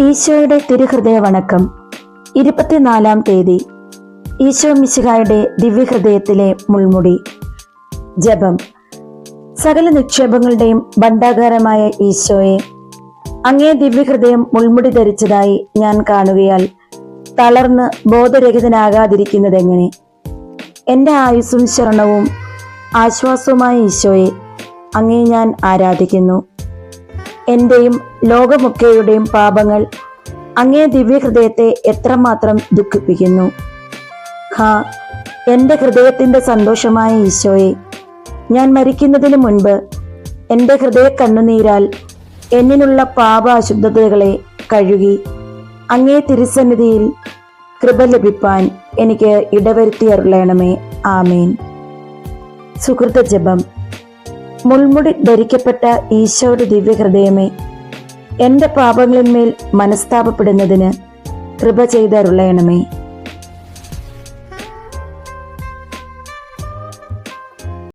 ഈശോയുടെ തിരുഹൃദയ വണക്കം ഇരുപത്തിനാലാം തീയതി. ഈശോ മിശിഹായുടെ ദിവ്യഹൃദയത്തിലെ മുൾമുടി. ജപം. സകല നിക്ഷേപങ്ങളുടെയും ഭണ്ഡാകാരമായ ഈശോയെ അങ്ങേ ദിവ്യഹൃദയം മുൾമുടി ധരിച്ചതായി ഞാൻ കാണുകയാൽ തളർന്ന് ബോധരഹിതനാകാതിരിക്കുന്നതെങ്ങനെ? എന്റെ ആയുസ്സും ശരണവും ആശ്വാസവുമായ ഈശോയെ അങ്ങേ ഞാൻ ആരാധിക്കുന്നു. എന്റെയും ലോകമൊക്കെയുടെയും പാപങ്ങൾ അങ്ങേ ദിവ്യഹൃദയത്തെ എത്രമാത്രം ദുഃഖിപ്പിക്കുന്നു. ഹാ എന്റെ ഹൃദയത്തിന്റെ സന്തോഷമായ ഈശോയെ ഞാൻ മരിക്കുന്നതിന് മുൻപ് എന്റെ ഹൃദയ കണ്ണുനീരാൽ എന്നിലുള്ള പാപ അശുദ്ധതകളെ കഴുകി അങ്ങേ തിരുസന്നിധിയിൽ കൃപ ലഭിപ്പാൻ എനിക്ക് ഇടവരുത്തി ആമേൻ. സുഹൃത്ത ജപം. മുൾമുടി ധരിക്കപ്പെട്ട ഈശോയുടെ ദിവ്യഹൃദയമേ എന്റെ പാപങ്ങളിന്മേൽ മനസ്താപപ്പെടുന്നതിന് കൃപ ചെയ്തരുളയണമേ.